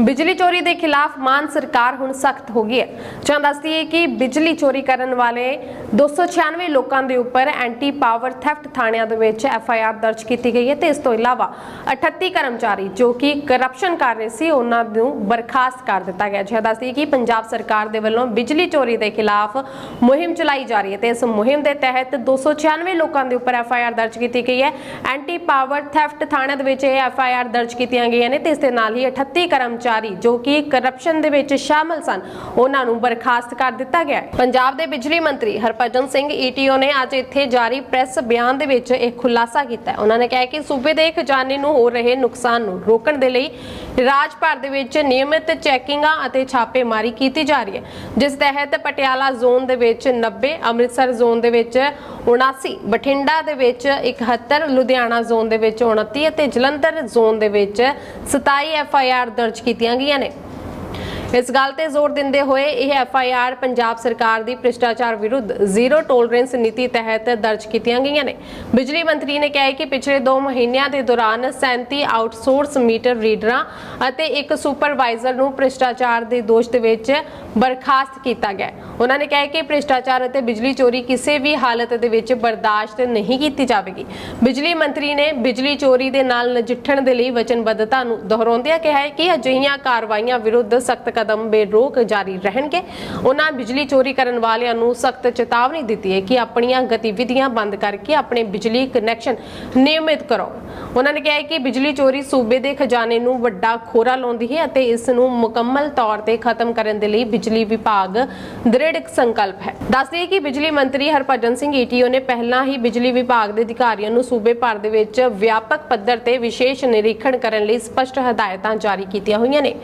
ਬਿਜਲੀ ਚੋਰੀ ਦੇ ਖਿਲਾਫ ਮਾਨ ਸਰਕਾਰ ਹੁਣ ਸਖਤ ਹੋ ਗਈ ਹੈ। ਜਾਂ ਦੱਸਦੀ ਹੈ ਕਿ ਬਿਜਲੀ ਚੋਰੀ ਕਰਨ ਵਾਲੇ 296 ਲੋਕਾਂ ਦੇ ਉੱਪਰ ਐਂਟੀ ਪਾਵਰ ਥੈਫਟ ਥਾਣਿਆਂ ਦੇ ਵਿੱਚ ਐਫ ਆਈ ਆਰ ਦਰਜ ਕੀਤੀ ਗਈ ਹੈ ਤੇ ਇਸ ਤੋਂ ਇਲਾਵਾ 38 ਕਰਮਚਾਰੀ ਜੋ ਕਿ ਕਰਪਸ਼ਨ ਕਰ ਰਹੇ ਸੀ, ਉਹਨਾਂ ਨੂੰ ਬਰਖਾਸਤ ਕਰ ਦਿੱਤਾ ਗਿਆ ਹੈ ਦੱਸਦੀ ਹੈ ਕਿ ਪੰਜਾਬ ਸਰਕਾਰ ਦੇ ਵੱਲੋਂ ਬਿਜਲੀ ਚੋਰੀ ਦੇ ਖਿਲਾਫ ਮੁਹਿੰਮ ਚਲਾਈ ਜਾ ਰਹੀ ਹੈ ਤੇ ਇਸ ਮੁਹਿੰਮ ਦੇ ਤਹਿਤ 296 ਲੋਕਾਂ ਦੇ ਉੱਪਰ ਐਫ ਆਈ ਆਰ ਦਰਜ ਕੀਤੀ ਗਈ ਹੈ। ਐਂਟੀ ਪਾਵਰ ਥੈਫਟ ਥਾਣਿਆਂ ਦੇ ਵਿੱਚ ਇਹ ਐਫ ਆਈ ਆਰ ਦਰਜ ਕੀਤੀਆਂ ਗਈਆਂ ਨੇ ਤੇ ਇਸ ਦੇ ਨਾਲ ਹੀ 38 ਕਰਮਚਾਰੀ ਜੋ ਕਿ ਕਰਪਸ਼ਨ ਦੇ ਵਿੱਚ ਸ਼ਾਮਲ ਸਨ, ਉਹਨਾਂ ਨੂੰ ਬਰਖਾਸਤ ਕਰ ਦਿੱਤਾ ਗਿਆ ਹੈ। ਪੰਜਾਬ ਦੇ ਬਿਜਲੀ ਮੰਤਰੀ ਹਰਭਜਨ ਸਿੰਘ ਈਟੀਓ ਨੇ ਅੱਜ ਇੱਥੇ ਜਾਰੀ ਪ੍ਰੈਸ ਬਿਆਨ ਦੇ ਵਿੱਚ ਇਹ ਖੁਲਾਸਾ ਕੀਤਾ ਹੈ। ਉਹਨਾਂ ਨੇ ਕਿਹਾ ਕਿ ਸੂਬੇ ਦੇ ਖਜ਼ਾਨੇ ਨੂੰ ਹੋ ਰਹੇ ਨੁਕਸਾਨ ਨੂੰ ਰੋਕਣ ਦੇ ਲਈ ਰਾਜ ਭਰ ਦੇ ਵਿੱਚ ਨਿਯਮਿਤ ਚੈਕਿੰਗਾਂ ਅਤੇ ਛਾਪੇਮਾਰੀ ਕੀਤੀ ਜਾ ਰਹੀ ਹੈ। ਜਿਸ ਤਹਿਤ ਪਟਿਆਲਾ ਜ਼ੋਨ ਦੇ ਵਿੱਚ 90 ਅੰਮ੍ਰਿਤਸਰ ਜ਼ੋਨ ਦੇ ਵਿੱਚ 79 ਬਠਿੰਡਾ ਦੇ ਵਿੱਚ 71 ਲੁਧਿਆਣਾ ਜ਼ੋਨ ਦੇ ਵਿੱਚ 29 ਅਤੇ ਜਲੰਧਰ ਜ਼ੋਨ ਦੇ ਵਿੱਚ 27 ਐਫ ਆਈ ਆਰ ਦਰਜ ਕੀਤੀਆਂ ਗਈਆਂ ਨੇ। ਇਸ ਗੱਲ ਤੇ ਜ਼ੋਰ ਦਿੰਦੇ ਹੋਏ ਇਹ ਐਫ ਆਈ ਆਰ ਪੰਜਾਬ ਸਰਕਾਰ ਦੀ ਭ੍ਰਿਸ਼ਟਾਚਾਰ ਵਿਰੁੱਧ ਜ਼ੀਰੋ ਟੋਲਰੈਂਸ ਨੀਤੀ ਤਹਿਤ ਦਰਜ ਕੀਤੀਆਂ ਗਈਆਂ ਨੇ। ਬਿਜਲੀ ਮੰਤਰੀ ਨੇ ਕਿਹਾ ਕਿ ਪਿਛਲੇ 2 ਮਹੀਨਿਆਂ ਦੇ ਦੌਰਾਨ 37 ਆਊਟਸੋਰਸ ਮੀਟਰ ਰੀਡਰਾਂ ਅਤੇ ਇੱਕ ਸੁਪਰਵਾਈਜ਼ਰ ਨੂੰ ਭ੍ਰਿਸ਼ਟਾਚਾਰ ਦੇ ਦੋਸ਼ ਦੇ ਵਿੱਚ ਬਰਖਾਸਤ ਕੀਤਾ ਗਿਆ ਉਹਨਾਂ ਨੇ ਕਿਹਾ ਕਿ ਭ੍ਰਿਸ਼ਟਾਚਾਰ ਅਤੇ ਬਿਜਲੀ ਚੋਰੀ ਕਿਸੇ ਵੀ ਹਾਲਤ ਦੇ ਵਿੱਚ ਬਰਦਾਸ਼ਤ ਨਹੀਂ ਕੀਤੀ ਜਾਵੇਗੀ। ਬਿਜਲੀ ਮੰਤਰੀ ਨੇ ਬਿਜਲੀ ਚੋਰੀ ਦੇ ਨਾਲ ਨਜਿੱਠਣ ਦੇ ਲਈ ਵਚਨਬੱਧਤਾ ਨੂੰ ਦੁਹਰਾਉਂਦਿਆਂ ਕਿਹਾ ਕਿ ਅਜਿਹੀਆਂ ਕਾਰਵਾਈਆਂ ਵਿਰੁੱਧ ਸਖਤ ਕਦਮ ਬੇਰੋਕ ਜਾਰੀ ਰਹਿਣਗੇ। ਉਹਨਾਂ ਬਿਜਲੀ ਚੋਰੀ ਕਰਨ ਵਾਲਿਆਂ ਨੂੰ ਸਖਤ ਚੇਤਾਵਨੀ ਦਿੱਤੀ ਹੈ ਕਿ ਆਪਣੀਆਂ ਗਤੀਵਿਧੀਆਂ ਬੰਦ ਕਰਕੇ ਆਪਣੇ ਬਿਜਲੀ ਕਨੈਕਸ਼ਨ ਨਿਯਮਿਤ ਕਰੋ। ਉਹਨਾਂ ਨੇ ਕਿਹਾ ਕਿ ਬਿਜਲੀ ਚੋਰੀ ਸੂਬੇ ਦੇ ਖਜ਼ਾਨੇ ਨੂੰ ਵੱਡਾ ਖੋਰਾ ਲਾਉਂਦੀ ਹੈ ਅਤੇ ਇਸ ਨੂੰ ਮੁਕੰਮਲ ਤੌਰ ਤੇ ਖਤਮ ਕਰਨ ਦੇ ਲਈ ਬਿਜਲੀ ਵਿਭਾਗ ਦ੍ਰਿੜ ਸੰਕਲਪ ਹੈ। ਦੱਸਦੇ ਕਿ ਬਿਜਲੀ ਮੰਤਰੀ ਹਰਭਜਨ ਸਿੰਘ ਈਟੀਓ ਨੇ ਪਹਿਲਾਂ ਹੀ ਬਿਜਲੀ ਵਿਭਾਗ ਦੇ ਅਧਿਕਾਰੀਆਂ ਨੂੰ ਸੂਬੇ ਭਰ ਦੇ ਵਿੱਚ ਵਿਆਪਕ ਪੱਧਰ ਤੇ ਵਿਸ਼ੇਸ਼ ਨਿਰੀਖਣ ਕਰਨ ਲਈ ਸਪਸ਼ਟ ਹਦਾਇਤਾਂ ਜਾਰੀ ਕੀਤੀਆਂ ਹੋਈਆਂ ਨੇ।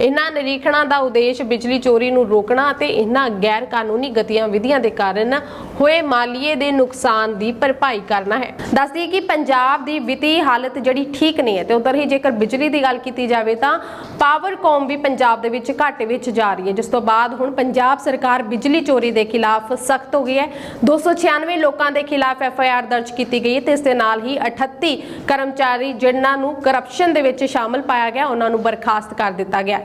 ਇਹਨਾਂ ਨਿਰੀਖਣਾਂ ਦਾ ਉਦੇਸ਼ ਬਿਜਲੀ ਚੋਰੀ ਨੂੰ ਰੋਕਣਾ ਅਤੇ ਇਹਨਾਂ ਗੈਰ ਕਾਨੂੰਨੀ ਗਤੀਵਿਧੀਆਂ ਦੇ ਕਾਰਨ ਹੋਏ ਮਾਲੀਏ ਦੇ ਨੁਕਸਾਨ ਦੀ ਭਰਪਾਈ ਕਰਨਾ ਹੈ। ਦੱਸਦੀ ਕਿ ਪੰਜਾਬ ਦੀ ਵਿੱਤੀ ਹਾਲਤ ਜਿਹੜੀ ਠੀਕ ਨਹੀਂ ਹੈ ਤੇ ਉਧਰ ਹੀ ਜੇਕਰ ਬਿਜਲੀ ਦੀ ਗੱਲ ਕੀਤੀ ਜਾਵੇ ਤਾਂ ਪਾਵਰਕੌਮ ਵੀ ਪੰਜਾਬ ਦੇ ਵਿੱਚ ਘਾਟੇ ਵਿੱਚ ਜਾ ਰਹੀ ਹੈ। ਜਿਸ ਤੋਂ ਬਾਅਦ ਹੁਣ ਪੰਜਾਬ ਸਰਕਾਰ ਬਿਜਲੀ ਚੋਰੀ ਦੇ ਖਿਲਾਫ ਸਖਤ ਹੋ ਗਈ ਹੈ। 296 ਲੋਕਾਂ ਦੇ ਖਿਲਾਫ ਐਫ ਆਈ ਆਰ ਦਰਜ ਕੀਤੀ ਗਈ ਹੈ ਤੇ ਇਸ ਦੇ ਨਾਲ ਹੀ 38 ਕਰਮਚਾਰੀ ਜਿਨ੍ਹਾਂ ਨੂੰ ਕਰਪਸ਼ਨ ਦੇ ਵਿੱਚ ਸ਼ਾਮਲ ਪਾਇਆ ਗਿਆ, ਉਹਨਾਂ ਨੂੰ ਬਰਖਾਸਤ ਕਰ ਦਿੱਤਾ ਗਿਆ